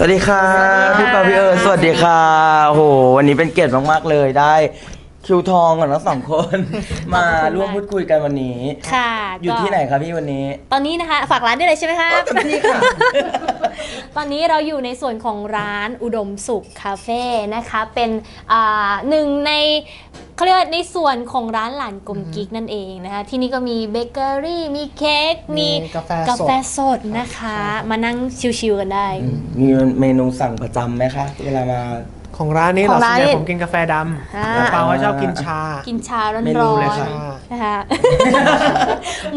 สวัสดีค่ะพี่ปาพี่เอิญสวัสดีค่ะโอ้โหวันนี้เป็นเกียรติมากๆเลยได้ คิวทองกับทั้งสองคน มาร่วมพูดคุยกันวันนี้ ค่ะอยู่ก็ที่ไหนครับพี่วันนี้ ตอนนี้นะคะ ฝากร้านได้เลยใช่ไหมคะเต็มที่ค่ะ ตอนนี้เราอยู่ในส่วนของร้านอุดมสุขคาเฟ่นะคะ เป็นอ่าหนึ่งในเขาเรียกว่าในส่วนของร้านหลานกลมกิ๊กนั่นเองนะคะ ที่นี่ก็มีเบเกอรี่ มีเค้ก มีมีกาแฟกาสดแฟสดนะคะ มานั่งชิวๆกันได้ มีเมนูสั่งประจำไหมคะ เวลามา ของร้านนี้ขเหอรงอร้านส่วนใหญ่นี้ผมกินกาแฟดอ่าำแล้วเปาก็ชอบกินชา กินชาร้อนเมนูเลยครับๆนะคะ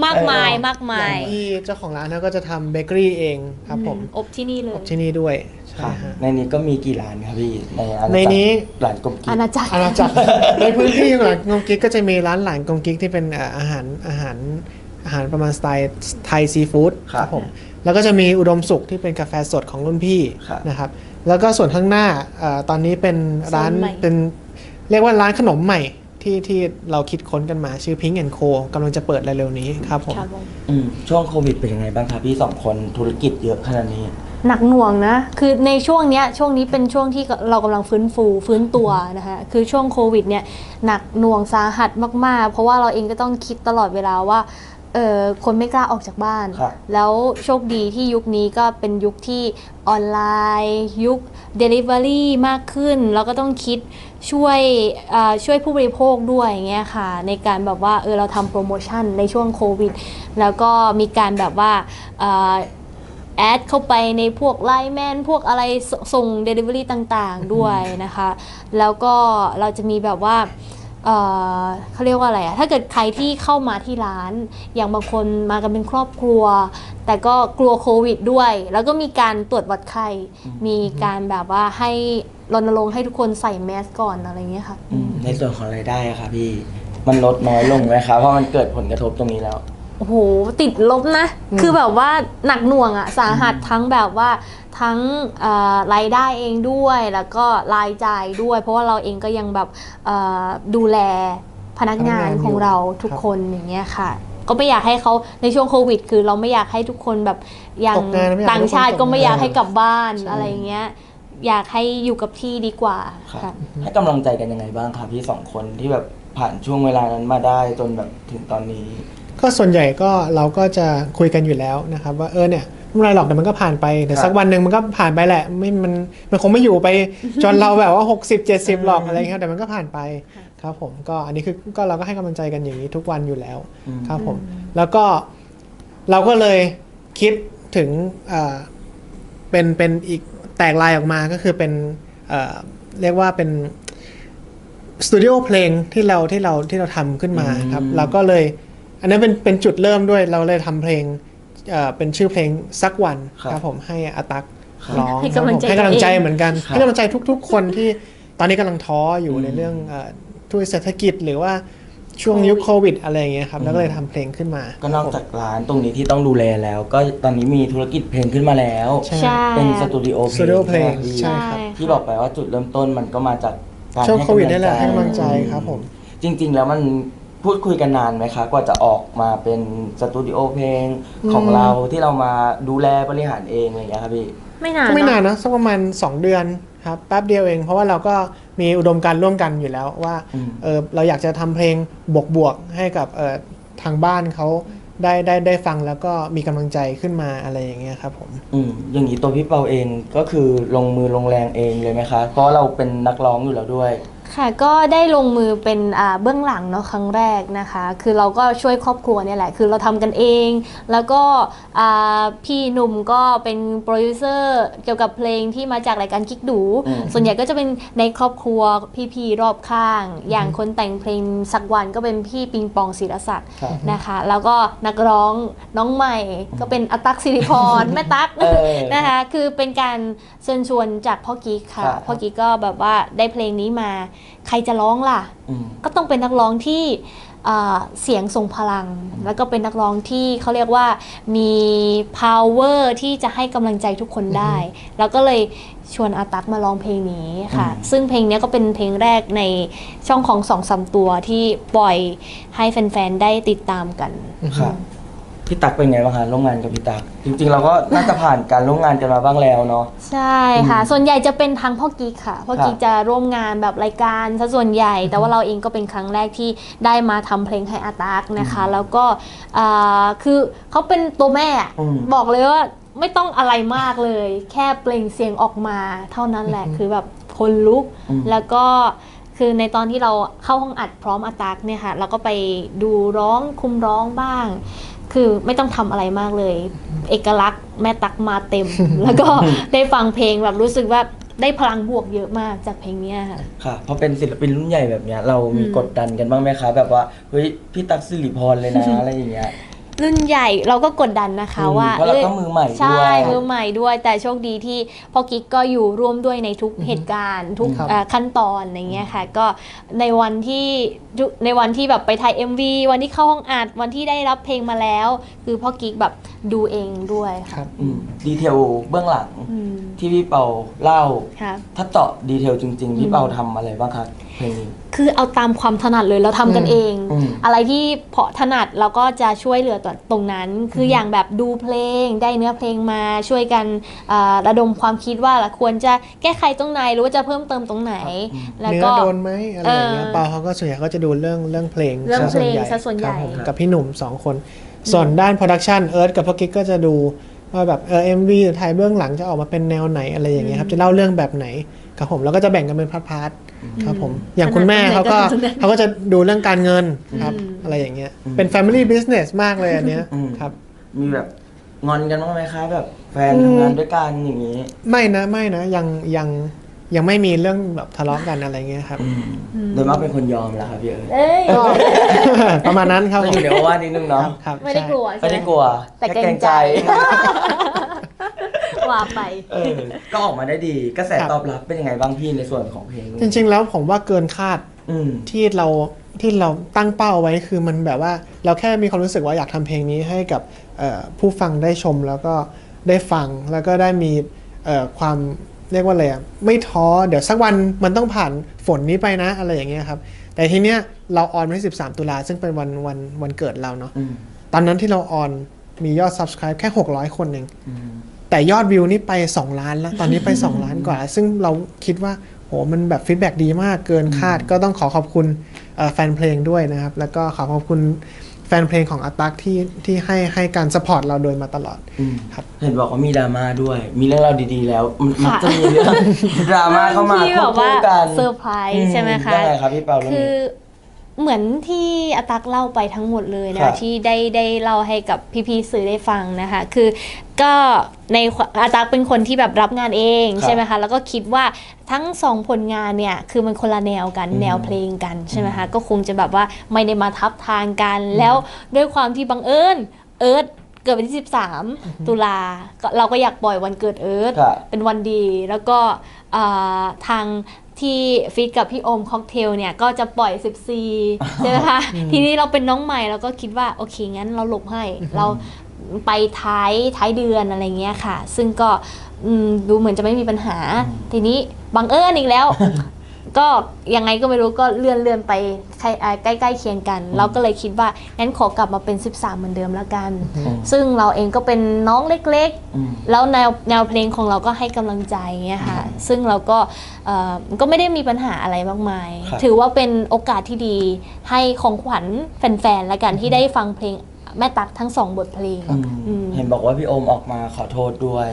มากมายมากมาอยย่างที่เจ้าของร้านเขาก็จะทำเบเกอรี่เองครับผมอบที่นี่เลยอบที่นี่ด้วยใช่ค่ะฮะ ในนี้ก็มีกี่ร้านครับพี่ในอาณาจักรในนี้หลานกลมกิ๊อาณาจักร อาณาจักร ในพื้นที่ของหลังกงกิ๊กก็จะมีร้านหลานกงกิ๊กที่เป็นเอ่ออาหารอาหารอาหารประมาณสไตล์ไทยซีฟู้ดครับผมแล้วก็จะมีอุดมสุขที่เป็นกาแฟสดของรุ่นพี่นะครับ แล้วก็ส่วนข้างหน้าเอ่อตอนนี้เป็นร้านเป็นเรียกว่าร้านขนมใหม่ที่ที่เราคิดค้นกันมาชื่อ Pink and Co กำลังจะเปิดเร็วๆนี้ครับผมครับผมอืมช่วงโควิดเป็นยังไงบ้างครับพี่สองคนธุรกิจเยอะขนาดนี้ หนักหน่วงนะ คือในช่วงเนี้ยช่วงนี้เป็นช่วงที่เรากำลังฟื้นฟูฟื้นตัวนะคะคือช่วงโควิดเนี่ยหนักหน่วงสาหัสมากๆ เพราะว่าเราเองก็ต้องคิดตลอดเวลาว่า เออคนไม่กล้าออกจากบ้าน ครับ แล้วโชคดีที่ยุคนี้ก็เป็นยุคที่ออนไลน์ ยุค Delivery มากขึ้น แล้วก็ต้องคิดช่วยเอ่อช่วยผู้บริโภคด้วยอย่างเงี้ยค่ะ ในการแบบว่าเออเราทำโปรโมชั่นในช่วงโควิด แล้วก็มีการแบบว่าเอ่อ แอดเข้าไปในพวกไลน์แมนพวกอะไรสส่ง Delivery ต่างๆ ด้วยนะคะ แล้วก็เราจะมีแบบว่า เอ่อเขาเรียกว่าอะไรอะถ้าเกิดใครที่เข้ามาที่ร้าน อย่างบางคนมากันเป็นครอบครัว แต่ก็กลัวโควิดด้วย แล้วก็มีการตรวจวัดไข้ มีการแบบว่าให้รณรงค์ให้ทุกคนใส่แมสก่อนอะไรอย่างเงี้ยค่ะอืมในส่วนของรายได้อะค่ะพี่ มันลดน้อยลงไหมครับเพราะมันเกิดผลกระทบตรงนี้แล้ว โอ้โห ติดลบนะ คือแบบว่าหนักหน่วงอะสาหัสทั้งแบบว่า ทั้งเอ่อรายได้เองด้วยแล้วก็รายจ่ายด้วย เพราะว่าเราเองก็ยังแบบเอ่อดูแลพนักงานพนักงานอยู่ของเราทุกครับคนอย่างเงี้ยค่ะ ก็ไม่อยากให้เขาในช่วงโควิด คือเราไม่อยากให้ทุกคนแบบอย่างตกงานไม่อยากให้ต่างชาติทุกคนก็ไม่อยากตกงานให้กลับบ้านใช่อะไรเงี้ยอยากให้อยู่กับที่ดีกว่าครับค่ะให้กำลังใจกันยังไงบ้างครับพี่สองคนที่แบบผ่านช่วงเวลานั้นมาได้จนแบบถึงตอนนี้ ก็ส่วนใหญ่ก็เราก็จะคุยกันอยู่แล้วนะครับ ว่าเออเนี่ย ไม่เป็นไรหรอกแต่มันก็ผ่านไปแต่ครับสักวันหนึ่งมันก็ผ่านไปแหละ ไม่มันมันคงไม่อยู่ไปจนเราแบบว่า 60 70หรอกอะไรเงี้ยแต่มันก็ผ่านไปครับผมก็อันนี้คือก็เราก็ให้กำลังใจกันอย่างนี้ทุกวันอยู่แล้วอืมครับผม แล้วก็เราก็เลยคิดถึงเอ่อเป็นเป็นอีกแตกลายออกมาก็คือเป็นเอ่อเรียกว่าเป็นสตูดิโอเพลงที่เราที่เราที่เราทำขึ้นมาครับอืมเราก็เลย อันนั้นเป็นเป็นจุดเริ่มด้วยเราเลยทำเพลง เอ่อเป็นชื่อเพลงสักวันครับครับผมให้อาตักครับร้องให้กำลังใจให้กำลังใจตัวเองเหมือนกันครับให้กำลังใจทุก ๆ คนที่ตอนนี้กำลังท้ออยู่อืมในเรื่องเอ่อทุยเศรษฐกิจหรือว่าช่วงยุคโควิดอะไรอย่างเงี้ยครับแล้วก็เลยทำเพลงขึ้นมา ก็นอกจากร้านตรงนี้ที่ต้องดูแลแล้ว ก็ตอนนี้มีธุรกิจเพลงขึ้นมาแล้วใช่ใช่เป็นสตูดิโอสตูดิโอเพลงใช่ไหมใช่ครับพี่ที่บอกไปว่าจุดเริ่มต้นมันก็มาจากการช่วงให้โควิดกำลังนี่แหละให้กำลังใจอืมครับผม จริง ๆ แล้วมัน พูดคุยกันนานไหมคะกว่าจะออกมาเป็นสตูดิโอเพลงของอืมเราที่เรามาดูแลบริหารเองอะไรอย่างเงี้ยครับพี่ ไม่นานก็ไม่เอะนานนะสักประมาณ 2 เดือนครับแป๊บเดียวเอง เพราะว่าเราก็มีอุดมการณ์ร่วมกันอยู่แล้วว่าอืม เออเราอยากจะทำเพลงบวกๆให้กับเออทางบ้านเขาได้ได้ได้ฟังแล้วก็มีกำลังใจขึ้นมาอะไรอย่างเงี้ยครับผม อืมอย่างนี้ตัวพี่เปาเองก็คือลงมือลงแรงเองเลยไหมคะ เพราะเราเป็นนักร้องอยู่แล้วด้วย ค่ะก็ได้ลงมือเป็นอ่าเบื้องหลังเนาะครั้งแรกนะคะ คือเราก็ช่วยครอบครัวเนี่ยแหละ คือเราทำกันเอง แล้วก็อ่าพี่หนุ่มก็เป็นโปรดิวเซอร์เกี่ยวกับเพลงที่มาจากรายการคิกดูอืมส่วนใหญ่ก็จะเป็นในครอบครัวพี่ๆรอบข้าง อย่างคนแต่งเพลงสักวันก็เป็นพี่ปิงปองศิรศักดิ์ครับนะคะ แล้วก็นักร้องน้องใหม่ก็เป็นอตักสิริพรแม่ตั๊กเออนะคะคือเป็นการเชิญชวนจากพ่อกิ๊กค่ะครับพ่อกิ๊กก็แบบว่าได้เพลงนี้มาใครจะร้องล่ะอืมก็ต้องเป็นนักร้องที่เอ่อเสียงทรงพลัง แล้วก็เป็นนักร้องที่เขาเรียกว่ามี power ที่จะให้กำลังใจทุกคนได้ แล้วก็เลยชวนอาตักมาร้องเพลงนี้ค่ะอืมซึ่งเพลงนี้ก็เป็นเพลงแรกในช่องของสองสามตัวที่ปล่อยให้แฟนๆ ได้ติดตามกันครับ พี่ตักเป็นไงบ้างคะร่วมงานกับพี่ตัก จริงๆ เราก็น่าจะผ่านการร่วมงานกันมาบ้างแล้วเนาะ ใช่ค่ะ ส่วนใหญ่จะเป็นทางพ่อกิ๊กค่ะพ่อกิ๊กครับจะร่วมงานแบบรายการซะส่วนใหญ่ แต่ว่าเราเองก็เป็นครั้งแรกที่ได้มาทำเพลงให้อาตากนะคะ แล้วก็อ่าคือเขาเป็นตัวแม่อะอืม บอกเลยว่าไม่ต้องอะไรมากเลย แค่เปล่งเสียงออกมา เท่านั้นแหละคือแบบคนลุกอืมแล้วก็คือในตอนที่เราเข้าห้องอัดพร้อมอาตากเนี่ยค่ะเราก็ไปดูร้องคุมร้องบ้าง คือไม่ต้องทำอะไรมากเลย เอกลักษณ์แม่ตักมาเต็ม แล้วก็ได้ฟังเพลงแบบรู้สึกว่าได้พลังบวกเยอะมากจากเพลงเนี้ยค่ะค่ะเพราะเป็นศิลปินรุ่นใหญ่แบบเนี้ยเรามีอืมกดดันกันบ้างไหมคะแบบว่าเฮ้ยพี่ตักสิริพรเลยนะอะไรอย่างเงี้ย รุ่นใหญ่เราก็กดดันนะคะอืมว่าเพราะเราอ้ยก็มือใหม่ด้วย ใช่มือใหม่ด้วย แต่โชคดีที่พ่อกิ๊กก็อยู่ร่วมด้วยในทุกเหตุการณ์ ทุกครับ เอ่อขั้นตอนอะไรเงี้ยค่ะ ก็ในวันที่ทุกในวันที่แบบไปถ่าย MV วันที่เข้าห้องอัดวันที่ได้รับเพลงมาแล้ว คือพ่อกิ๊กแบบดูเองด้วยคค่ะรับ อืมดีเทลเบื้องหลังอืมที่พี่เปาเล่า ค่ะ ถ้าเจาะดีเทลจริง ๆ พี่เปาทำอะไรบ้างคะเพลงนี้ คือเอาตามความถนัดเลยเราทำกันอืมเองอืมอะไรที่เพาะถนัดเราก็จะช่วยเหลือตัวตรงนั้น คืออย่างแบบดูเพลงได้เนื้อเพลงมาช่วยกันอ่าระดมความคิดว่าละควรจะแก้ไขตรงไหนหรือว่าจะเพิ่มเติมตรงไหน แล้วเนื้อก็โดนไหมอะไรอย่างเงี้ยเออเปาเขาก็ส่วนใหญ่ก็จะดูเรื่องเรื่องเพลงเรื่องซะส่วนเพลงใหญ่ซะส่วนใหญ่ครับผมกับพี่หนุ่มสองคน ส่วนด้านโปรดักชันเอิร์ธกับพ่อกิ๊กก็จะดูว่าแบบเออเอ็มวีถ่ายเบื้องหลังจะออกมาเป็นแนวไหนอะไรอย่างเงี้ยครับจะเล่าเรื่องแบบไหนครับผมแล้วก็จะแบ่งกันเป็นพาร์ทๆ ครับผมอย่างคุณแม่เขาก็ถนัดตรงไหนก็เขาก็จะดูเรื่องการเงินครับอืมอะไรอย่างเงี้ยเป็น Family Business มากเลยอันเนี้ยอืมครับมีแบบงอนกันบ้างไหมคะแบบแฟนอืมทำงานด้วยกันอย่างนี้ ไม่นะไม่นะยังยังยังไม่มีเรื่องแบบทะเลาะกันอะไรเงี้ยครับอืมโดยมากเป็นคนยอมแล้วครับพี่เอิร์ธเอ้ยประมาณนั้นครับก็ผอมยู่ในโอวาทนิดนึงเนาะครับไม่ได้ใช่กลัวไม่ใช่ไหมได้กลัวแต่ค่เกรงใจ ว่าไป เออ ก็ออกมาได้ดี กระแสครับตอบรับเป็นยังไงบ้างพี่ในส่วนของเพลงจริง ๆ แล้วผมว่าเกินคาดอืม ที่เราที่เราตั้งเป้าไว้คือมันแบบว่าเราแค่มีความรู้สึกว่าอยากทำเพลงนี้ให้กับเอ่อผู้ฟังได้ชมแล้วก็ได้ฟังแล้วก็ได้มีเอ่อความเรียกว่าอะไรอะไม่ท้อเดี๋ยวสักวันมันต้องผ่านฝนนี้ไปนะอะไรอย่างเงี้ยครับ แต่ทีเนี้ยเราออนวันที่ 13 ตุลาซึ่งเป็นวันวันวันเกิดเราเนาะอืม ตอนนั้นที่เราออนมียอด subscribe แค่ 600 คนเอง อืม แต่ยอดวิวนี่ไป 2 ล้านแล้ว ตอนนี้ไป 2 ล้านกว่า ซึ่งเราคิดว่าโหมันแบบฟีดแบ็ดีมากเกินคาด ก็ต้องขอขอบคุณเอ่อแฟนเพลงด้วยนะครับ แล้วก็ขอขอบคุณแฟนเพลงของอาตักที่ที่ให้ให้การสปอร์ตเราโดยมาตลอดอืมครับเห็นบอกว่ามีดราม่าด้วย มีเรื่องราวดีๆแล้วมันมักค่ะจะมีเรื่องดราม่าเข้ามาที่แบบคู่ว่าๆกันเซอร์ไพรส์ใช่ไหมคะยังไงครับพี่เปาเรื่องคือนี้ เหมือนที่อาตักเล่าไปทั้งหมดเลยครันะบที่ได้ได้เล่าให้กับพี่ๆสื่อได้ฟังนะคะ คือก็ในอาตักเป็นคนที่แบบรับงานเองครับใช่ไหมคะแล้วก็คิดว่าทั้งสองผลงานเนี่ยคือมันคนละแนวกันอืมแนวเพลงกันใช่ไหมคะก็คงจะแบบว่าไม่ได้มาทับทางกัน แล้วด้วยความที่บังเอิญเอิร์ธเกิดวันที่ 13 ตุลาก็เราก็อยากปล่อยวันเกิดเอิร์ธครับเป็นวันดีแล้วก็อ่าทาง ที่ฟิตกับพี่โอมค็อกเทลเนี่ยก็จะปล่อย 14ใช่ไหมคะทีนี้เราเป็นน้องใหม่เราก็คิดว่าโอเคงั้นเราหลบให้เราไปท้ายท้ายเดือนอะไรเงี้ยค่ะ ซึ่งก็อืมดูเหมือนจะไม่มีปัญหา ทีนี้บังเอิญอีกแล้ว ก็ยังไงก็ไม่รู้ก็เลื่อนเลื่อนไปใกล้อ่าใกล้ใกล้เคียงกัน เราก็เลยคิดว่างั้นขอกลับมาเป็น 13 เหมือนเดิมแล้วกันอืมซึ่งเราเองก็เป็นน้องเล็กๆอืมแล้วแนวแนวเพลงของเราก็ให้กำลังใจเงี้ยค่ะซึ่งเราก็เอ่อก็ไม่ได้มีปัญหาอะไรมากมายครับถือว่าเป็นโอกาสที่ดีให้ของขวัญแฟนๆและกันที่ได้ฟังเพลง แม่ตักทั้งสองบทเพลงอืมอืมเห็นบอกว่าพี่โอมออกมาขอโทษด้วย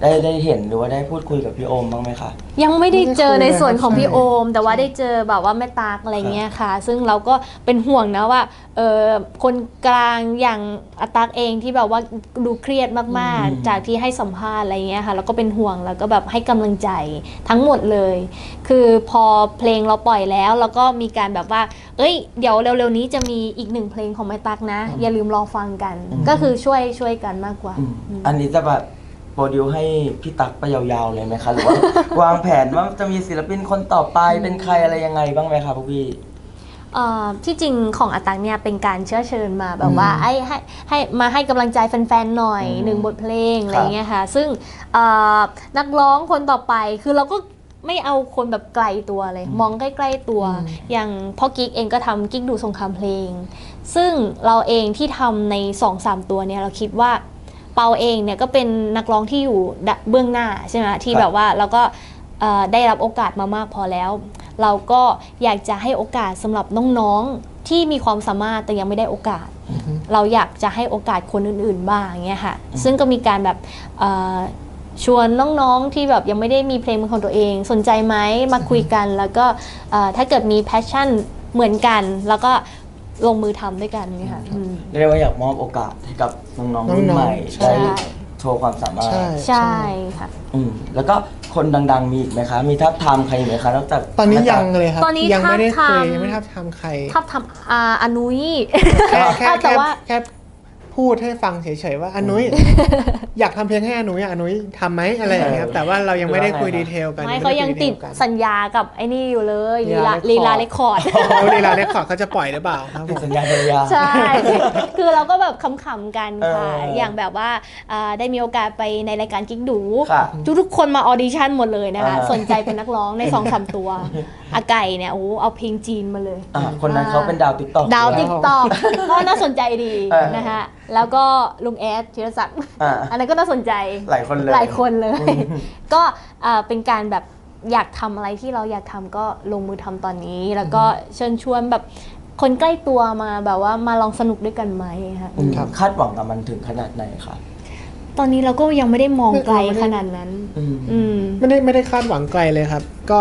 ได้ได้เห็นหรือว่าได้พูดคุยกับพี่โอมบ้างไหมคะ ยังไม่ได้เจอในส่วนของพี่ใช่โอม แต่ว่าได้เจอแบบว่าแม่ตากอะไรเงี้ยค่ะ ซึ่งเราก็เป็นห่วงนะว่าเออคนกลางอย่างอาตักเองที่แบบว่าดูเครียดมากอืม ๆ จากที่ให้สัมภาษณ์อะไรเงี้ยค่ะแล้วก็เป็นห่วงแล้วก็แบบให้กำลังใจทั้งหมดเลย คือพอเพลงเราปล่อยแล้ว แล้วก็มีการแบบว่า เอ้ย เดี๋ยวเร็วๆนี้จะมีอีกหนึ่งเพลงของแม่ตักนะ อย่าลืมรอฟังกัน ก็คือช่วยช่วยกันมากกว่าอืมอันนี้จะแบบโปรดิวให้พี่ตักไปยาวๆเลยไหมคะ หรือว่าวางแผนว่าจะมีศิลปินคนต่อไปเป็นใครอะไรยังไงบ้างไหมคะพวกพี่ เอ่อที่จริงของอาตังเนี่ยเป็นการเชื้อเชิญมาแบบว่าอืมให้ให้ให้มาให้กำลังใจแฟนๆหน่อยอืมหนึ่งบทเพลงครับอะไรเงี้ยค่ะ ซึ่งเอ่อนักร้องคนต่อไปคือเราก็ ไม่เอาคนแบบไกลตัวเลย มองใกล้ๆตัว อย่างพ่อกิ๊กเองก็ทำกิ๊กดูสงครามเพลง ซึ่งเราเองที่ทำใน2อสามตัวเนี่ยเราคิดว่าเปาเองเนี่ยก็เป็นนักร้องที่อยู่ดะเบื้องหน้าใช่ไหมที่ครับแบบว่าเราก็เอ่อได้รับโอกาสมามากพอแล้ว เราก็อยากจะให้โอกาสสำหรับน้องๆที่มีความสามารถแต่ยังไม่ได้โอกาส เราอยากจะให้โอกาสคนอื่นๆบ้างเงี้ยค่ะซึ่งก็มีการแบบเอ่อ ชวนน้องๆที่แบบยังไม่ได้มีเพลงเป็นของตัวเอง สนใจไหมมาคุยกันแล้วก็เอ่อถ้าเกิดมีแพชชั่นเหมือนกัน แล้วก็ลงมือทำด้วยกันเนี่ยค่ะอืมเรียกว่าอยากมอบโอกาสให้กับน้องๆรุ่นน้องๆใหม่ใช่ได้โชว์ความสามารถใช่ใช่ค่ะอืมแล้วก็คนดัง ๆ มีอีกไหมคะ มีทับทามใครอีกไหมคะนอกจากตอนนี้ยังเลยครับตอนนี้ยังไม่ได้ทาบคุยทามยังไม่ทับทำใครทับทำอาอนุยแค่แค่แต่แค่ว่าแค่ พูดให้ฟังเฉยๆว่าอนุ้ยอยากทำเพลงให้อนุ้ยอะอนุ้ยทำไหมอะไรอย่างเงี้ยครับแต่ว่าเรายังไม่ได้คุยดีเทลกันไม่เขายังติดสัญสัญญากับไอ้นี่อยู่เลยลีลาลีลีลาลาเรเรคคคคออร์ร์ดดเวลาเรคคอร์ดเขาจะปล่อยหรือเปล่าครับผติดมสัญญาสัญญาใช่คือเราก็แบบขำๆกันค่ะเออออย่างแบบว่าอ่าได้มีโอกาสไปในรายการกิ๊กดูค่ะทุกๆคนมาออดิชั่นหมดเลยนะคะอ่าสนใจเป็นนักร้องในสองสามตัวอาไก่เนี่ยโอ้โหเอาเพลงจีนมาเลยอ่าคนนั้นเขาเป็นดาวติ๊กต็อกดาวติ๊กตอกก็น่าสนใจดีเออนะคะแล้วก็ลุงแอดธีรศักดิ์อ่า อันนั้นก็น่าสนใจหลายคนเลย หลายคนเลยอืมก็อ่าเป็นการแบบอยากทำอะไรที่เราอยากทำก็ลงมือทำตอนนี้ แล้วก็เชิญชวนแบบคนใกล้ตัวมาแบบว่ามาลองสนุกด้วยกันไหมค่ะอืมคาดหวังกับมันถึงขนาดไหนคะตอนนี้เราก็ยังไม่ได้มองไกลไม่ได้ขนาดนั้น อืม อืม ไม่ได้ไม่ได้คาดหวังไกลเลยครับ ก็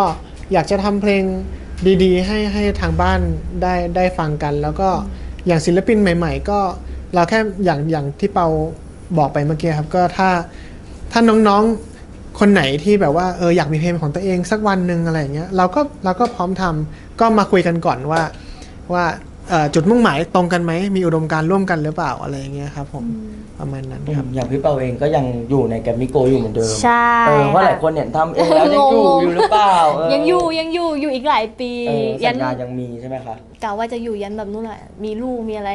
อยากจะทำเพลงดีๆ ให้ให้ทางบ้านได้ได้ฟังกัน แล้วก็อย่างศิลปินใหม่ ๆ ก็ เราแค่อย่างอย่างที่เปาบอกไปเมื่อกี้ครับ ก็ถ้าถ้าน้องๆคนไหนที่แบบว่าเอออยากมีเพลงของตัวเองสักวันหนึ่งอะไรอย่างเงี้ยเราก็เราก็พร้อมทำก็มาคุยกันก่อนว่าว่า จุดมุ่งหมายตรงกันไหม มีอุดมการณ์ร่วมกันหรือเปล่าอะไรอย่างเงี้ยครับผมประมาณนั้นครับ อย่างพี่เปาเองก็ยังอยู่ในแกรมมี่โกอยู่เหมือนเดิมใช่เออเพราะหลายคนเนี่ยทำเองแล้วยังอยู่งงๆอยู่หรือเปล่าเยังอยู่ยังอยู่อยู่อีกหลายปีเออยัสัญญายังมีใช่ไหมคะกะว่าจะอยู่ยันแบบนู้นแหละมีลูกมีอะไร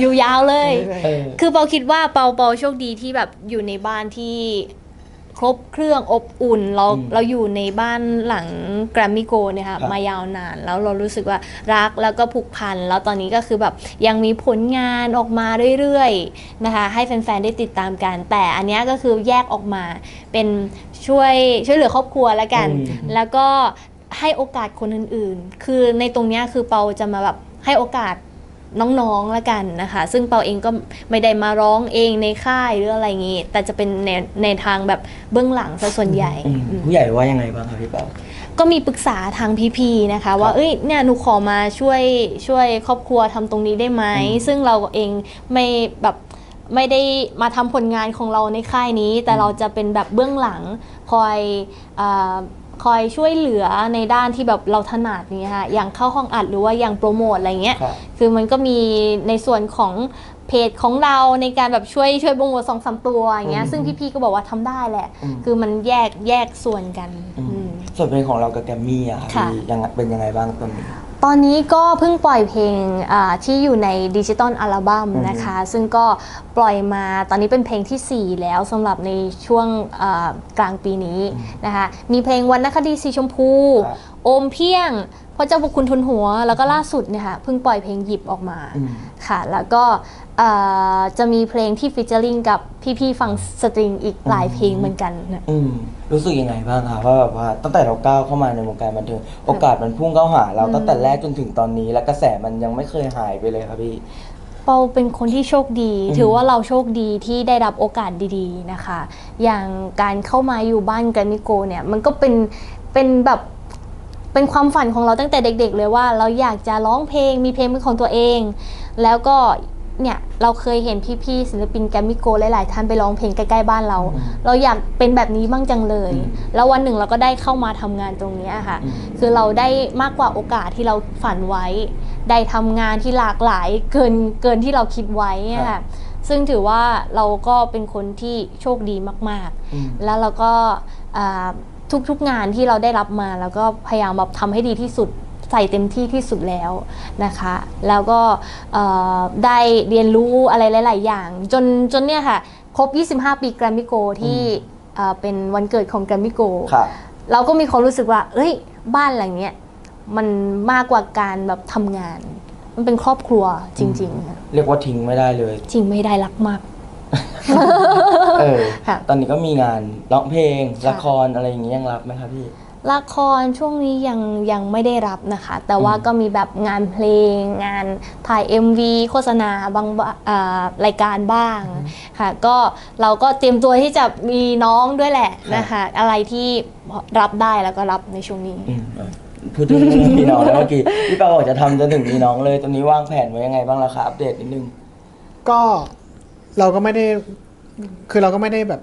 อยู่ยาวเลยเออคือเปาคิดว่าเปาเปาโชคดีที่แบบอยู่ในบ้านที่ ครบเครื่องอบอุ่น เราอืมเราอยู่ในบ้านหลังแกรมมี่โกเนี่ยค่ะครับมายาวนาน แล้วเรารู้สึกว่ารักแล้วก็ผูกพัน แล้วตอนนี้ก็คือแบบยังมีผลงานออกมาเรื่อยๆนะคะ ให้แฟนๆได้ติดตามกัน แต่อันเนี้ยก็คือแยกออกมาเป็นช่วยช่วยเหลือครอบครัวแล้วกันอืมแล้วก็ให้โอกาสคนอื่นๆ คือในตรงเนี้ยคือเปาจะมาแบบให้โอกาส น้องๆละกันนะคะ ซึ่งเปาเองก็ไม่ได้มาร้องเองในค่ายหรืออะไรอย่างงี้ แต่จะเป็นในในทางแบบเบื้องหลังซะส่วนใหญ่อืมอืมผู้ใหญ่ว่ายังไงบ้างคะพี่เปาก็มีปรึกษาทางพี่ๆนะคะ ว่าเอ้ยเนี่ยหนูขอมาช่วยช่วยครอบครัวทำตรงนี้ได้ไหมอืมซึ่งเราเองไม่แบบไม่ได้มาทำผลงานของเราในค่ายนี้ แต่เราจะเป็นแบบเบื้องหลังคอยอา คอยช่วยเหลือในด้านที่แบบเราถนัดนี้ค่ะอย่างเข้าห้องอัดหรือว่าอย่างโปรโมทอะไรเงี้ยครับ คือมันก็มีในส่วนของเพจของเราในการแบบช่วยช่วยโปรโมทสองสามตัวอย่างเงี้ยอืมซึ่งพี่ๆก็บอกว่าทำได้แหละ อืม คือมันแยกแยกส่วนกันอืมอืมส่วนเพลงของเรากับแกรมมี่อะค่ะค่ะพี่ยังไงเป็นยังไงบ้างตอนนี้ ตอนนี้ก็เพิ่งปล่อยเพลงอ่าที่อยู่ในดิจิตอลอัลบั้มอืมนะคะ ซึ่งก็ปล่อยมาตอนนี้เป็นเพลงทีสี่4 แล้วสำหรับในช่วงอ่ากลางปีนี้นะคะ มีเพลงวันนคดีสีชมพูครับโอมเพียงพระ เจ้าบุคุณทุนหัว แล้วก็ล่าสุดเนี่ยค่ะเพิ่งปล่อยเพลงหยิบออกมาอืมค่ะ แล้วก็อ่าจะมีเพลงที่ฟิชเจอริงกับพี่ๆฟังสตริงอีกหลายเพลงเหมือนกันนะอืมรู้สึกยังไงบ้างคะว่าแบบว่าตั้งแต่เราก้าวเข้ามาในวงการบันเทิงโอกาสมันพุ่งเข้าหาเราตั้งแต่แรกจนถึงตอนนี้ และกระแสมันยังไม่เคยหายไปเลยครับพี่เปาเป็นคนที่โชคดีอืมถือว่าเราโชคดีที่ได้รับโอกาสดีๆนะคะ อย่างการเข้ามาอยู่บ้านแกรมมิโกเนี่ยมันก็เป็นเป็นแบบ เป็นความฝันของเราตั้งแต่เด็ก ๆ เลยว่าเราอยากจะร้องเพลงมีเพลงเป็นของตัวเอง แล้วก็เนี่ยเราเคยเห็นพี่ๆศิลปินแกรมมิโกหลายๆท่านไปร้องเพลงใกล้ๆบ้านเราอืมเราอยากเป็นแบบนี้บ้างจังเลยอืมแล้ววันหนึ่งเราก็ได้เข้ามาทำงานตรงเนี้ยค่ะอืมคือเราได้มากกว่าโอกาสที่เราฝันไว้ ได้ทำงานที่หลากหลายเกินเกินที่เราคิดไว้อะครัค่ะบซึ่งถือว่าเราก็เป็นคนที่โชคดีมากอืมๆแล้วเราก็อ่า ทุกๆงานที่เราได้รับมา แล้วก็พยายามแบบทำให้ดีที่สุดใส่เต็มที่ที่สุดแล้วนะคะ แล้วก็เอ่อได้เรียนรู้อะไรหลาย ๆ อย่าง จนจนเนี่ยค่ะ ครบ 25 ปีแกรมมิโกที่เอ่อเป็นวันเกิดของแกรมมิโกครับเราก็มีความรู้สึกว่า เอ้ย บ้านหลังเนี้ยมันมากกว่าการแบบทำงาน มันเป็นครอบครัวจริงๆค่ะเรียกว่าทิ้งไม่ได้เลย จริงไม่ได้รักมาก เออค่ะ ตอนนี้ก็มีงานร้องเพลงค่ะละครอะไรอย่างเงี้ยยังรับไหมคะพี่ ละครช่วงนี้ยังยังไม่ได้รับนะคะ แต่ว่าก็มีแบบงานเพลง งานถ่าย MV โฆษณาบางบะอ่ารายการบ้างค่ะ ก็เราก็เตรียมตัวที่จะมีน้องด้วยแหละนะคะ อะไรที่รับได้แล้วก็รับในช่วงนี้ อืมเออพูดถึงเรื่องมีน้องแล้วเมื่อกี้พี่เปาบอกจะทำจนถึงมีน้องเลยตอนนี้วางแผนไว้ยังไงบ้างล่ะคะอัปเดตนิดนึง ก็ เราก็ไม่ได้ คือเราก็ไม่ได้แบบ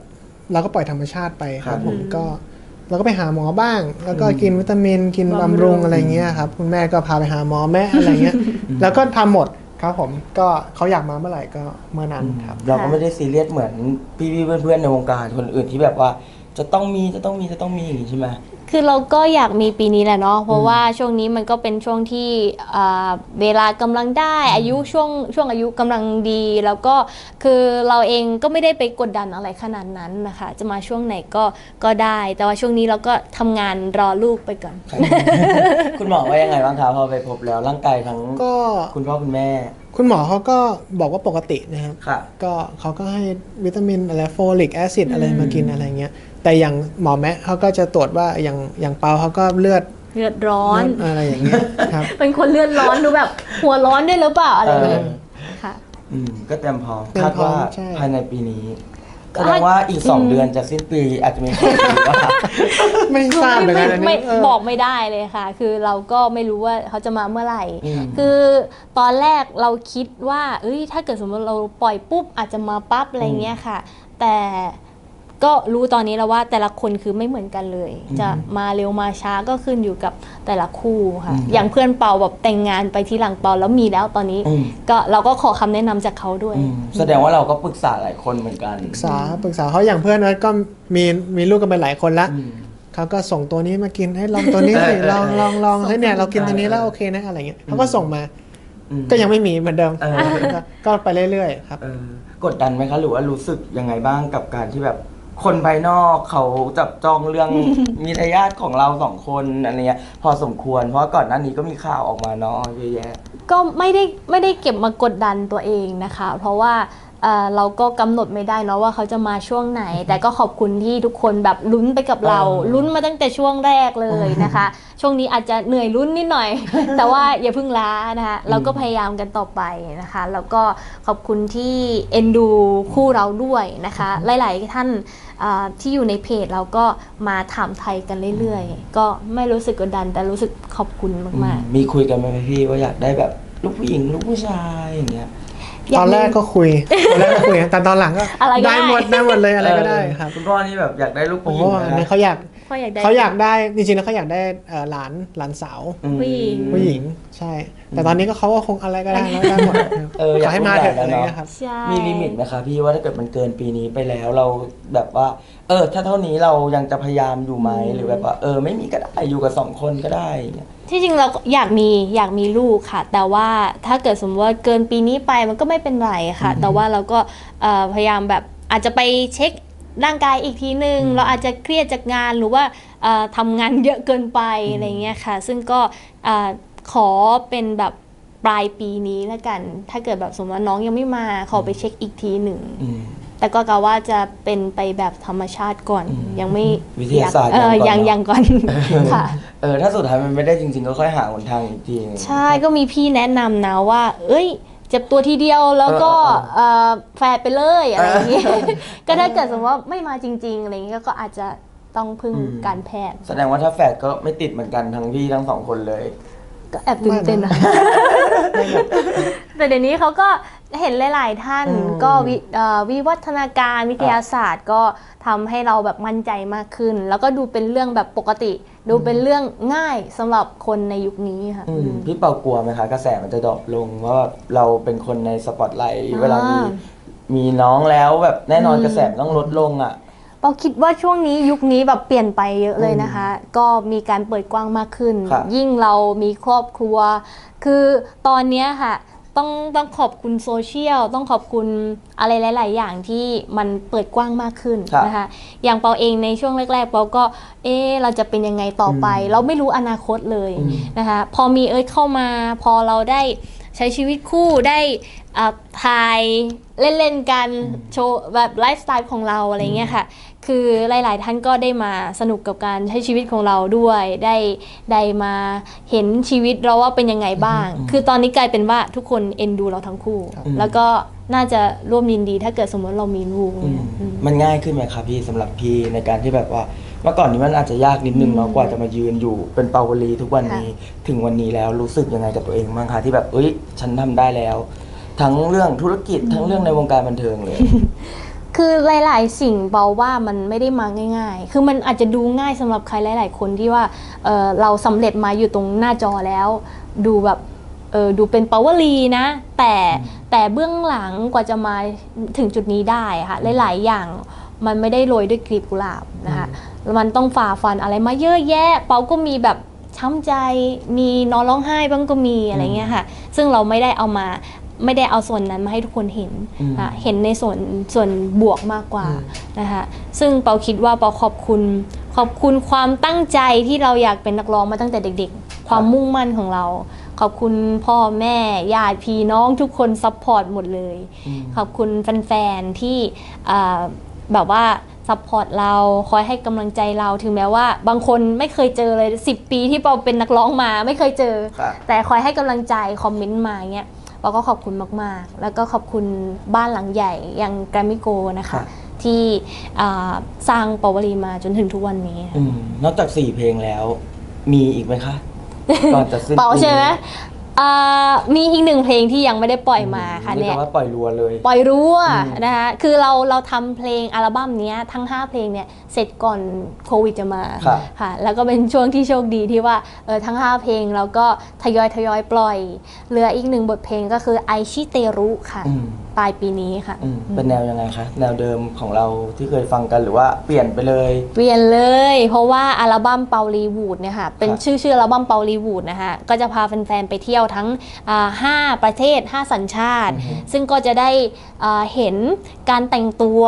เราก็ปล่อยธรรมชาติไปคครัรับบผมก็เราก็ไปหาหมอบ้าง แล้วก็อืมกินวิตามิน กินบำรุงบำรุงอะไรเงี้ยครับ คุณแม่ก็พาไปหาหมอแม่อะไรเงี้ย แล้วก็ทำหมดครับผมก็เขาอยากมาเมื่อไหร่ก็เมื่อนั้นครับ เราก็ไม่ได้ซีเรียสเหมือนพี่ๆเพื่อนๆในวงการคนอื่นที่แบบว่า จะต้องมีจะต้องมีจะต้องมีอย่างนี้ใช่ไหม คือเราก็อยากมีปีนี้แหละเนาะเพราะว่าช่วงนี้มันก็เป็นช่วงที่อ่าเวลากำลังได้อายุช่วงช่วงอายุกำลังดี แล้วก็คือเราเองก็ไม่ได้ไปกดดันอะไรขนาดนั้นนะคะ จะมาช่วงไหนก็ก็ได้ แต่ว่าช่วงนี้เราก็ทำงานรอลูกไปก่อน คุณหมอว่ายังไงบ้างคะพอไปพบแล้วร่างกายทั้งก็คุณพ่อคุณแม่คุณหมอเขาก็บอกว่าปกตินะครับ ค่ะ ก็เขาก็ให้วิตามินอะไรโฟลิกแอซิดอะไรมากินอะไรเงี้ย แต่อย่างหมอแมะเขาก็จะตรวจว่าอย่างอย่างเปาเขาก็เลือดเลือดร้อนเลือดอะไรอย่างเงี้ยครับ เป็นคนเลือดร้อนดูแบบ หัวร้อนด้วยหรือเปล่าอะไรอย่างเงี้ยเออค่ะอืมก็เตรียมพร้อมเตรียมคาดพร้อว่ามใช่ภายในปีนี้แสดงว่าอีกสองเดือนจากสิ้นปีอาจจะมีข่าวดีว่าไม่ทราบเหมือนไม่กันอันไม่นี้เออบอกไม่ได้เลยค่ะ คือเราก็ไม่รู้ว่าเขาจะมาเมื่อไหร่อืมคือตอนแรกเราคิดว่า เอ้ยถ้าเกิดสมมติเราปล่อยปุ๊บอาจจะมาปั๊บอะไรเงี้ยค่ะ แต่ ก็รู้ตอนนี้แล้วว่าแต่ละคนคือไม่เหมือนกันเลยอืมจะมาเร็วมาช้าก็ขึ้นอยู่กับแต่ละคู่ค่ะอืมอย่างเพื่อนเปาแบบแต่งงานไปที่หลังเปาแล้วมีแล้วตอนนี้อืมก็เราก็ขอคำแนะนำจากเขาด้วยอืมแสดงว่าเราก็ปรึกษาหลายคนเหมือนกัน ปรึกษาปรึกษาเขาอย่างเพื่อนนั้นก็มีมีลูกกันไปหลายคนละอืมเขาก็ส่งตัวนี้มากินให้ลองตัวนี้สิเออลองลองลองส่งเฮ้ยเนี่ยส่งเรากินตัวนี้แล้วโอเคนะอะไรเงี้ยเขาก็ส่งมาอืมก็ยังไม่มีเหมือนเดิมเออก็ก็ไปเรื่อยๆครับเออกดดันไหมคะหรือว่ารู้สึกยังไงบ้างกับการที่แบบ คนภายนอกเขาจับจองเรื่อง มีทายาทของเราสองคนอะไรเงี้ยพอสมควร เพราะว่าก่อนหน้านี้ก็มีข่าวออกมาเนาะเยอะแยะ ก็ไม่ได้ไม่ได้เก็บมากดดันตัวเองนะคะ เพราะว่าเอ่อเราก็กำหนดไม่ได้เนาะว่าเขาจะมาช่วงไหน แต่ก็ขอบคุณที่ทุกคนแบบลุ้นไปกับเรา เออลุ้นมาตั้งแต่ช่วงแรกเลยนะคะ ช่วงนี้อาจจะเหนื่อยลุ้นนิดหน่อย แต่ว่าอย่าเพิ่งล้านะคะเราก็พยายามกันต่อไปนะคะ แล้วก็ขอบคุณที่เอ็นดูคู่เราด้วยนะคะ หลาย ๆ ท่านอ่า ที่อยู่ในเพจเราก็มาถามไทยกันเรื่อยๆ ก็ไม่รู้สึกกดดัน แต่รู้สึกขอบคุณมากๆมีคุยกันไหมพี่ว่าอยากได้แบบลูกผู้หญิงลูกผู้ชายอย่างเงี้ยอยากตอนแรกก็คุยตอนแรกก็คุยแต่ตอนหลังก็อะไรก็ได้ ได้หมดได้หมดเลยอะไรก็ได้ครับ คุณพ่อนี่แบบอยากได้ลูกโอ้ผู้หโหญิงอันนี้นะเขาอยาก พ่ออยากได้เขาอยากได้จริงๆแล้วเขาอยากได้เอ่อหลานหลานสาวอืมผู้หญิงผู้หญิงใช่ แต่ตอนนี้ก็เขาก็คงอะไรก็ได้แล้วได้หมดเออขอยากอให้มาเถอะลูกอะไรใหญ่แล้วเนอะเงี้ยครับใช่มีลิมิตไหมคะพี่ว่าถ้าเกิดมันเกินปีนี้ไปแล้วเราแบบว่า เออ ถ้าเท่านี้เรายังจะพยายามอยู่ไหมหรือแบบว่า เออ ไม่มีก็ได้อยู่กับสองคนก็ได้อย่างเงี้ยที่จริงเราก็อยากมีอยากมีลูกค่ะ แต่ว่าถ้าเกิดสมมติว่าเกินปีนี้ไปมันก็ไม่เป็นไรค่ะ แต่ว่าเราก็เอ่อพยายามแบบอาจจะไปเช็ค ร่างกายอีกทีนึงเราอาจจะเครียดจากงานหรือว่าเอ่อทำงานเยอะเกินไปอะไรเงี้ยค่ะ ซึ่งก็เอ่อขอเป็นแบบปลายปีนี้แล้วกัน ถ้าเกิดแบบสมมติว่าน้องยังไม่มาขอไปเช็คอีกทีหนึ่งอืมแต่ก็กะว่าจะเป็นไปแบบธรรมชาติก่อนอืมยังไม่วิทยาศาสตร์เออยัยังงก่อนยังก่อนค่ะเออถ้าสุดท้ายมันไม่ได้จริง ๆ ก็ค่อยหาหนทางอีกทีหนึ่งใช่ก็มีพี่แนะนำนะว่า เอ้ย เจ็บตัวทีเดียวแล้วก็เออเอ่อแฟดไปเลยอะไรอย่างเงี้ยเออก็ถ้าเกิดสมมติว่าไม่มาจริงๆอะไรอย่างเงี้ยก็อาจจะต้องพึ่งอืมการแพทย์ แสดงว่าถ้าแฝดก็ไม่ติดเหมือนกันทั้งพี่ทั้งสองคนเลย ก็แอบตื่นเต้นนะแต่เดี๋ยวนี้เขาก็เห็นหลาย ๆ ท่านอืมก็วิเอ่อวิวัฒนาการวิทยาศาสตร์ก็ทำให้เราแบบมั่นใจมากขึ้น แล้วก็ดูเป็นเรื่องแบบปกติ ดูเป็นเรื่องง่ายสำหรับคนในยุคนี้ค่ะ อืมพี่เปากลัวไหมคะ กระแสมันจะดรอปลงว่าแบบเราเป็นคนในสปอตไลท์อ่า เวลามีมีน้องแล้วแบบแน่นอนอืมกระแสมันต้องลดลงอะ เปาคิดว่าช่วงนี้ยุคนี้แบบเปลี่ยนไปเยอะเลยนะคะ ก็มีการเปิดกว้างมากขึ้น ครับยิ่งเรามีครอบครัว คือตอนเนี้ยค่ะ ต้องต้องขอบคุณโซเชียลต้องขอบคุณอะไรหลาย ๆ อย่างที่มันเปิดกว้างมากขึ้นครับนะคะอย่างเปาเองในช่วงแรก ๆ เปาก็เอ๊ะเราจะเป็นยังไงต่อไปเราไม่รู้อนาคตเลยอืม นะคะพอมีเอิร์ธเข้ามา พอเราได้ใช้ชีวิตคู่ได้อ่าถ่ายเล่น ๆ กันโชว์แบบไลฟ์สไตล์ของเราอะไรเงี้ยค่ะ คือหลาย ๆ ท่านก็ได้มาสนุกกับการใช้ชีวิตของเราด้วย ได้ได้มาเห็นชีวิตเราว่าเป็นยังไงบ้าง คือตอนนี้กลายเป็นว่าทุกคนเอ็นดูเราทั้งคู่ แล้วก็น่าจะร่วมยินดีถ้าเกิดสมมติเรามีลูกอืมเนี่ยอืม มันง่ายขึ้นไหมครับพี่สำหรับพี่ในการที่แบบว่า เมื่อก่อนนี้มันอาจจะยากนิดนึงเนาะกว่าจะมายืนอยู่เป็นเปาวลีทุกวันนี้ถึงวันนี้แล้วรู้สึกยังไงกับตัวเองบ้างคะที่แบบเอ้ย ฉันทำได้แล้ว ทั้งเรื่องธุรกิจทั้งเรื่องในวงการบันเทิงเลย คือหลาย ๆ สิ่งเบาว่ามันไม่ได้มาง่าย ๆ คือมันอาจจะดูง่ายสำหรับใครหลาย ๆ คนที่ว่าเอ่อเราสำเร็จมาอยู่ตรงหน้าจอแล้ว ดูแบบเออดูเป็นปาวลีนะ แต่แต่เบื้องหลังกว่าจะมาถึงจุดนี้ได้ค่ะหลาย ๆ อย่างมันไม่ได้โรยด้วยกลีบกุหลาบนะคะมันต้องฝ่าฟันอะไรมาเยอะแยะ เปาก็มีแบบช้ำใจมีนอนร้องไห้บ้างก็มีอะไรเงี้ยค่ะ ซึ่งเราไม่ได้เอามา ไม่ได้เอาส่วนนั้นมาให้ทุกคนเห็นอืมอะเห็นในส่วนส่วนบวกมากกว่าอืมนะคะซึ่งเปาคิดว่าเปาขอบคุณขอบคุณความตั้งใจที่เราอยากเป็นนักร้องมาตั้งแต่เด็ก ๆ ความมุ่งมั่นของเรา ขอบคุณพ่อแม่ญาติพี่น้องทุกคนซัพพอร์ตหมดเลยอืมขอบคุณแฟนๆที่อ่าแบบว่าซัพพอร์ตเราคอยให้กำลังใจเราถึงแม้ว่า บางคนไม่เคยเจอเลย 10 ปีที่เปาเป็นนักร้องมาไม่เคยเจอครับแต่คอยให้กำลังใจคอมเมนต์มาเงี้ย เราก็ขอบคุณมาก ๆ แล้วก็ขอบคุณบ้านหลังใหญ่อย่างแกรมิโกนะครัคะบที่อ่าสร้างปาวลีมาจนถึงทุกวันนี้อืมนอกจากสี่เพลงแล้ว มีอีกไหมคะก่อนจะสิ้นเปาปีใช่ไหม อ่ามีอีกหนึ่งเพลงที่ยังไม่ได้ปล่อยมาค่ะนี่เนี่ยคำว่าปล่อยรัวเลย ปล่อยรั่วอืม นะคะคือเราเราทำเพลงอัลบั้มเนี้ยทั้ง 5 เพลงเนี่ยเสร็จก่อนโควิดจะมาครับ ค่ะแล้วก็เป็นช่วงที่โชคดีที่ว่าเออทั้ง 5 เพลงเราก็ทยอยทยอยปล่อย เหลืออีกหนึ่งบทเพลงก็คือไอชิเตรุค่ะ อืม ปลายปีนี้ค่ะ อืมเป็นแนวยังไงคะ แนวเดิมของเราที่เคยฟังกันหรือว่าเปลี่ยนไปเลย เปลี่ยนเลย เพราะว่าอัลบั้มเปาลีวูดเนี่ยค่ะเป็นครับชื่อชื่ออัลบั้มเปาลีวูดนะคะก็จะพาแฟนๆไปเที่ยวทั้งอ่าห้าประเทศ 5 สัญชาติ ซึ่งก็จะได้อ่าเห็นการแต่งตัว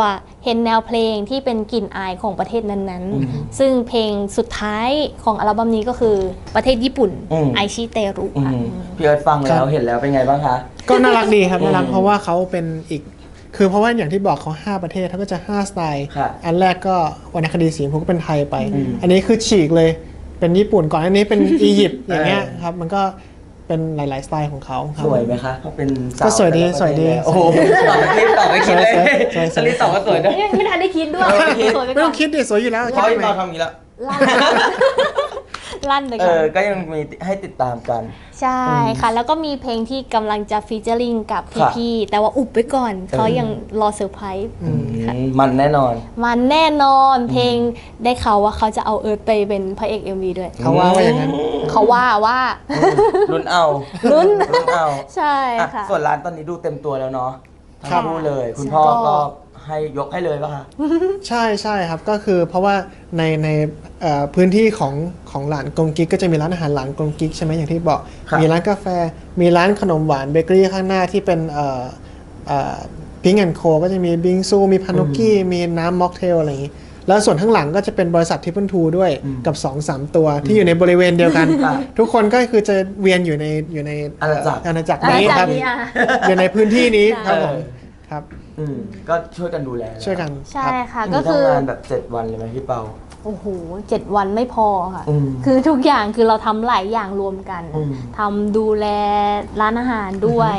เห็นแนวเพลงที่เป็นกลิ่นอายของประเทศนั้นอืมๆซึ่งเพลงสุดท้ายของอัลบั้มนี้ก็คือประเทศญี่ปุ่นอืม ไอชิเตรุอืค่ะมพี่เอิร์ธฟังแล้วเห็นแล้วเป็นไงบ้างคะ ก็น่ารักดีครับอืมน่ารักเพราะว่าเขาเป็นอีก คือเพราะว่าอย่างที่บอกเขา5 ประเทศเขาก็จะ 5 สไตล์ครับอันแรกก็วรรณคดีสีชมพูก็เป็นไทยไป อืมอันนี้คือฉีกเลยเป็นญี่ปุ่นก่อนอันนี้เป็น อียิปต์อย่างเงี้ยเออครับมันก็ เป็นหลาย ๆ สไตล์ของเขาครับ สวยไหมคะเขาเป็นสาวก็สวยดีแต่ละสวยดีประเทศโอ้โหตอบไม่คิดตอบไม่คิดเลยสวยสวยสวย สลิดตอบก็สวยด้วยไม่ไม่ทันได้คิดด้วยเออไม่คิด สวยไปไม่ก่ต้ออนงคิดดิสวยอยู่แล้วเขาคิดมาทำไมทำอย่างนี้แล้ว ลั่น ลั่นไปเอก่อนอก็ยังมีให้ติดตามกัน ใช่ค่ะ แล้วก็มีเพลงที่กำลังจะฟีเจอริงกับครับพี่ๆแต่ว่าอุบไว้ก่อน เขาเออยังรอเซอร์ไพรส์อืมมันแน่นอน มันแน่นอนเพลงได้เขาวว่าเขาจะเอาเอิร์ธไปเป็นพระเอก MV ด้วย เขาว่าว่าอย่างนั้น เขาว่าว่าลุ้นเอาลุ้นลุ้นเอาใช่อะค่ะ ส่วนร้านตอนนี้ดูเต็มตัวแล้วเนาะครัทั้บงคู่เลย คุณพ่อก็ก็ ให้ยกให้เลยป่ะคะใช่ใช่ครับก็คือเพราะว่าในในเอ่อพื้นที่ของของหลานกงกิ๊กก็จะมีร้านอาหารหลานกงกิ๊กใช่ไหมอย่างที่บอกครับมีร้านกาแฟมีร้านขนมหวานเบเกอรี่ข้างหน้าที่เป็นเอ่อพิงแอนโคก็จะมีบิงซูมีพานุกี้มีน้ำม็อกเทลอะไรอย่างนี้แล้วส่วนข้างหลังก็จะเป็นบริษัททิปเปิลทูด้วยกับ 2-3 ตัวที่อยู่ในบริเวณเดียวกันครับทุกคนก็คือจะเวียนอยู่ในอยู่ในอาณาจักรอาณาจักรอาณานี้จักรครับนี้อะอยู่ในพื้นที่นี้ครับผมเออครับ อืมก็ช่วยกันดูแลช่วยกันใช่ครับค่ะก็คือ ทำงานแบบเจ็ดวันเลยไหมพี่เปา โอ้โหเจ็ดวันไม่พอค่ะ อืมคือทุกอย่างคือเราทำหลายอย่างรวมกันอืม ทำดูแลร้านอาหารด้วย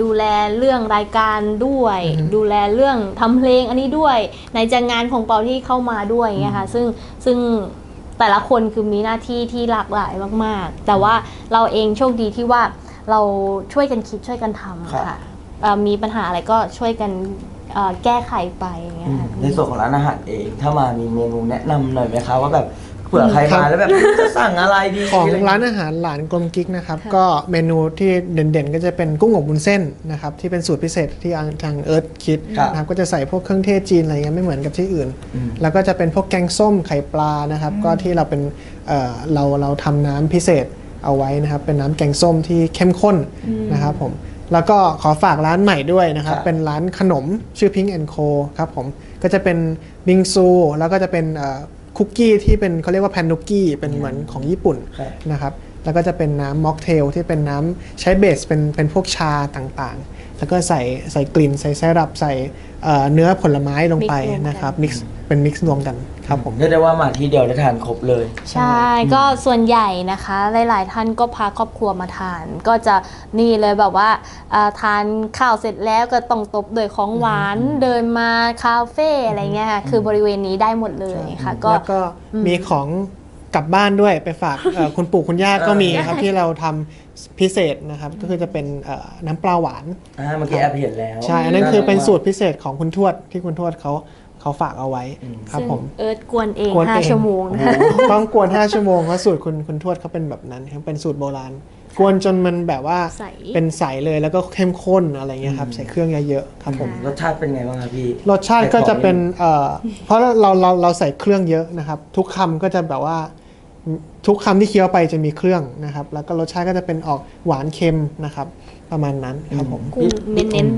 ดูแลเรื่องรายการด้วยอือฮึดูแลเรื่องทำเพลงอันนี้ด้วยในจะงานของเปาที่เข้ามาด้วยอย่างเงี้ยค่ะ ซึ่งซึ่งแต่ละคนคือมีหน้าที่ที่หลากหลายมาก ๆ แต่ว่าเราเองโชคดีที่ว่าเราช่วยกันคิดช่วยกันทำครับค่ะเอ่อ มีปัญหาอะไรก็ช่วยกันเอ่อแก้ไขไปอย่างเงี้อืยมค่ะ ในส่วนของร้านอาหารเอง ถ้ามามีเมนูแนะนำหน่อยไหมคะว่าแบบเผื่อใครครัมาบแล้วแบบจะสั่งอะไรดีของะไย่ร้านอาหารหลานกลมกิ๊กนะครับ ค่ะ ก็เมนูที่เด่นๆ ก็จะเป็นกุ้งอบวุ้นเส้นนะครับที่เป็นสูตรพิเศษที่ทางเอิร์ธคิดครับนะครับก็จะใส่พวกเครื่องเทศจีนอะไรเงี้ยไม่เหมือนกับที่อื่น อืม แล้วก็จะเป็นพวกแกงส้มไข่ปลานะครับก็ที่เราเป็นเอ่อเราเราทำน้ำพิเศษเอาไว้นะครับเป็นน้ำแกงส้มที่เข้มข้นนะครับผม แล้วก็ขอฝากร้านใหม่ด้วยนะครับ ครับ เป็นร้านขนมชื่อ Pink and Co ครับผม ก็จะเป็นบิงซู แล้วก็จะเป็นเอ่อคุกกี้ที่เป็นเขาเรียกว่าแพนนุกกี้ เป็นเหมือนของญี่ปุ่นครับ นะครับ แล้วก็จะเป็นน้ำม็อกเทลที่เป็นน้ำใช้เบสเป็นเป็นพวกชาต่างๆ แล้วก็ใส่ใส่กลิ่นใส่ไซรัปใส่เอ่อเนื้อผลไม้ลงไป Mix รวมกันนะครับมิกซ์ เป็นมิกซ์รวมกันครับผม เรียกได้ว่ามาที่เดียวได้ทานครบเลย ใช่ก็ส่วนใหญ่นะคะ หลาย ๆ ท่านก็พาครอบครัวมาทาน ก็จะนี่เลยแบบว่าอ่าทานข้าวเสร็จแล้วก็ต้องตบด้วยของหวานเดินมาคาเฟ่อะไรเงี้ยค่ะคือบริเวณนี้ได้หมดเลยค่ะ ก็ แล้วก็มีของกลับบ้านด้วยไปฝากเอ่อคุณปู่คุณย่าก็มีครับที่เราทำพิเศษนะครับ ก็คือจะเป็นเอ่อน้ำปลาหวาน อ่าเมื่อกี้แอบเห็นแล้ว ใช่ อันนั้นคือเป็นสูตรพิเศษของคุณทวดที่คุณทวดเขา เขาฝากเอาไว้ครับซึ่งผมเอิร์ธกวนเองกวนห้าเองชั่วโมงนะคะต้องกวน5ชั่วโมงเพราะสูตรคุณคุณทวดเขาเป็นแบบนั้นครับเป็นสูตรโบราณ กวนจนมันแบบว่าใสเป็นใสเลยแล้วก็เข้มข้นอะไรเงี้ยครับใส่เครื่องเยอะๆครับผมรสชาติเป็นไงบ้างครับพี่รสชาติก็จะเป็นเอ่อเพราะเราเราเราใส่เครื่องเยอะนะครับ ทุกคำก็จะแบบว่า ทุกคำที่เคี้ยวไปจะมีเครื่องนะครับ แล้วก็รสชาติก็จะเป็นออกหวานเค็มนะครับ ประมาณนั้นครับผมกุ้งเน้น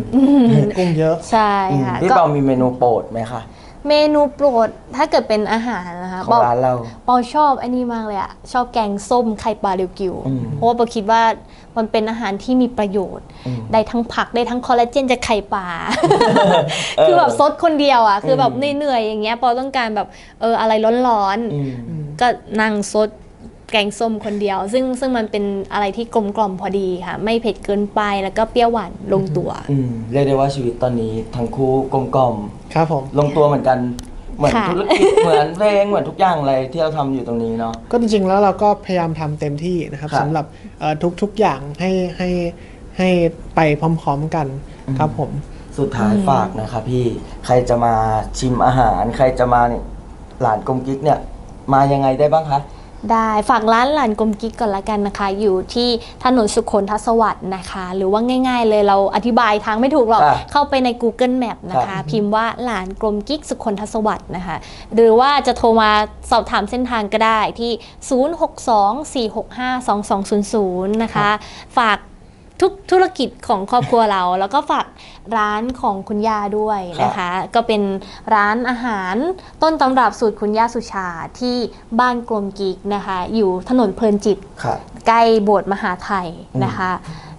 กุ้งเยอะๆใช่ค่ะพี่ก็เปามีเมนูโปรดไหมคะ เมนูโปรดถ้าเกิดเป็นอาหารนะคะของร้านเรา ปอชอบอันนี้มากเลยอะชอบแกงส้มไข่ปลาเรียวกิว อืมเพราะว่าปอคิดว่ามันเป็นอาหารที่มีประโยชน์ อืมได้ทั้งผักได้ทั้งคอลลาเจนจากไข่ปลาคือแบบซดคนเดียวอะคือแบบเหนื่อยๆอย่างเงี้ยปอต้องการแบบเอออะไรร้อนอืม ๆ ก็นั่งซด แกงส้มคนเดียว ซึ่งซึ่งมันเป็นอะไรที่กลมกล่อมพอดีค่ะ ไม่เผ็ดเกินไปแล้วก็เปรี้ยวหวานลงตัว อืมเรียกได้ว่าชีวิตตอนนี้ทั้งคู่กลมกล่อมครับผม ลงตัวเหมือนกัน เหมือนค่ะ ธุรกิจเหมือนเพลงเหมือนทุกอย่างเลยที่เราทำอยู่ตรงนี้เนาะ ก็จริงๆแล้วเราก็พยายามทำเต็มที่นะครับครับสำหรับเอ่อทุกๆอย่างให้ให้ให้ไปพร้อมๆกันครับผม สุดท้ายฝากนะครับพี่ใครจะมาชิมอาหาร ใครจะมาเนี่ยหลานกลมกิ๊กเนี่ย มายังไงได้บ้างคะ ได้ฝากร้านหลานกลมกิ๊กก่อนละกันนะคะ อยู่ที่ถนนสุขนทศวรรษนะคะ หรือว่าง่าย ๆ เลยเราอธิบายทางไม่ถูกหรอกอะเข้าไปใน Google Map นะครัคะบพิมพ์ว่าหลานกลมกิ๊กสุขนทศวรรษนะคะ หรือว่าจะโทรมาสอบถามเส้นทางก็ได้ที่ 062-465-2200 นะคะ ฝาก ทุกธุรกิจของครอบครัวเรา แล้วก็ฝากร้านของคุณย่าด้วยนะคะ ก็เป็นร้านอาหารต้นตำรับสูตรคุณย่าสุชาที่บ้านกลมกิกนะคะ อยู่ถนนเพลินจิตค่ะใกล้โบสถ์มหาไทยนะคะ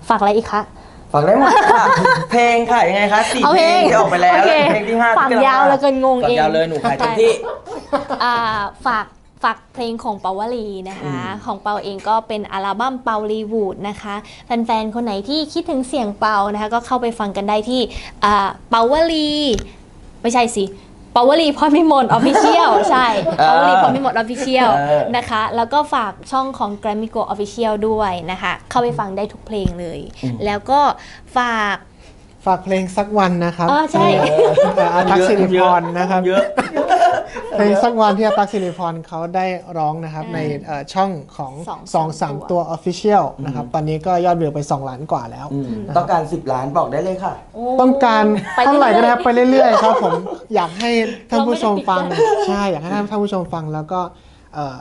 ฝากอะไรอีกคะ ฝากได้หมดค่ะ เพลงค่ะยังไงคะสี่เอาเพเพลลงงที่ออกไปแล้วโอเคเพลงที่ห้าฝากที่กำลัยาวแล้วก็งงฝากเองยาวเลยหนูขายเต็มที่ อ่าฝาก ฝากเพลงของเปาวลีนะคะ ของเปาเองก็เป็นอัลบั้มเปาลีวูดนะคะแฟนๆคนไหนที่คิดถึงเสียงเปานะคะ ก็เข้าไปฟังกันได้ที่อ่าเปาวลีไม่ใช่สิเปาวลีพรมิมลออฟฟิเชียลใช่อ่าเปาวลีพรมิมลออฟฟิเชียลเออนะคะ แล้วก็ฝากช่องของ g r a m m y Go Official ด้วยนะคะ เข้าไปฟังได้ทุกเพลงเลย แล้วก็ฝาก ฝากเพลงสักวันนะครับอ๋อใช่ เอ่ออาตักสิริพรนะครับ เยอะ เพลงสักวันที่อาตักสิริพรเขาได้ร้องนะครับ ในเอ่อช่องของสองสองสามตัว Official นะครับ ตอนนี้ก็ยอดวิวไป 2 ล้านกว่าแล้ว อืมต้องการ 10 ล้านบอกได้เลยค่ะโอ้ต้องการไปเท่าไหร่ก็ได้ครับเรื่อยๆไปเรื่อยๆครับผมอยากให้ท่านผู้ชมฟังเราไม่ได้ปิดใช่อยากให้ท่านผู้ชมฟังแล้วก็เอ่อ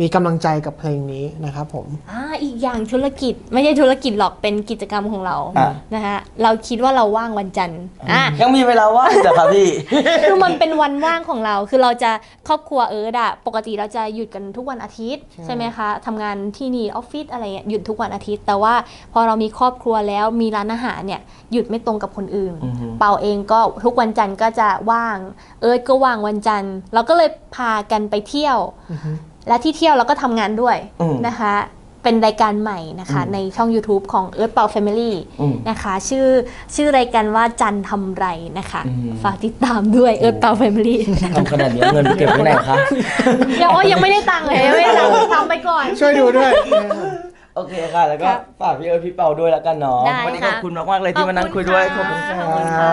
มีกำลังใจกับเพลงนี้นะครับผม อ่าอีกอย่างธุรกิจไม่ใช่ธุรกิจหรอกเป็นกิจกรรมของเราอะ นะคะเราคิดว่าเราว่างวันจันทร์อะ ยังมีเวลาว่างจ้ะครับพี่ คือมันเป็นวันว่างของเรา คือเราจะครอบครัวเอิร์ดอะปกติเราจะหยุดกันทุกวันอาทิตย์ ใช่ไหมคะทำงานที่นี่ออฟฟิศอะไรเงี้ยหยุดทุกวันอาทิตย์ แต่ว่าพอเรามีครอบครัวแล้วมีร้านอาหารเนี่ยหยุดไม่ตรงกับคนอื่น อือฮึ เปาเองก็ทุกวันจันทร์ก็จะว่าง เอิร์ดก็ว่างวันจันทร์ เราก็เลยพากันไปเที่ยว และที่เที่ยวเราก็ทำงานด้วยอืมนะคะ เป็นรายการใหม่นะคะอืมในช่อง YouTube ของ Earth Pau Family อืมนะคะ ชื่อชื่อรายการว่าจันทำไรนะคะอืมฝากติดตามด้วย Earth Pau Family ทำขนาดนี้เงินไปเก็บไว้ไหนคะยังว่ายังไม่ได้ตังค์เลยยังไม่ได้ตังค์ทำไปก่อน ช่วยดูด้วยโอเคค่ะ แล้วก็ครับฝากพี่เอิร์ธพี่เปาด้วยแล้วกันเนาะได้วันี้ขค่ะอบคุณมากๆเลยที่มานั่งคุยด้วยขขออบบคุคุณณค่ค่ะขอบคุณค่ะะ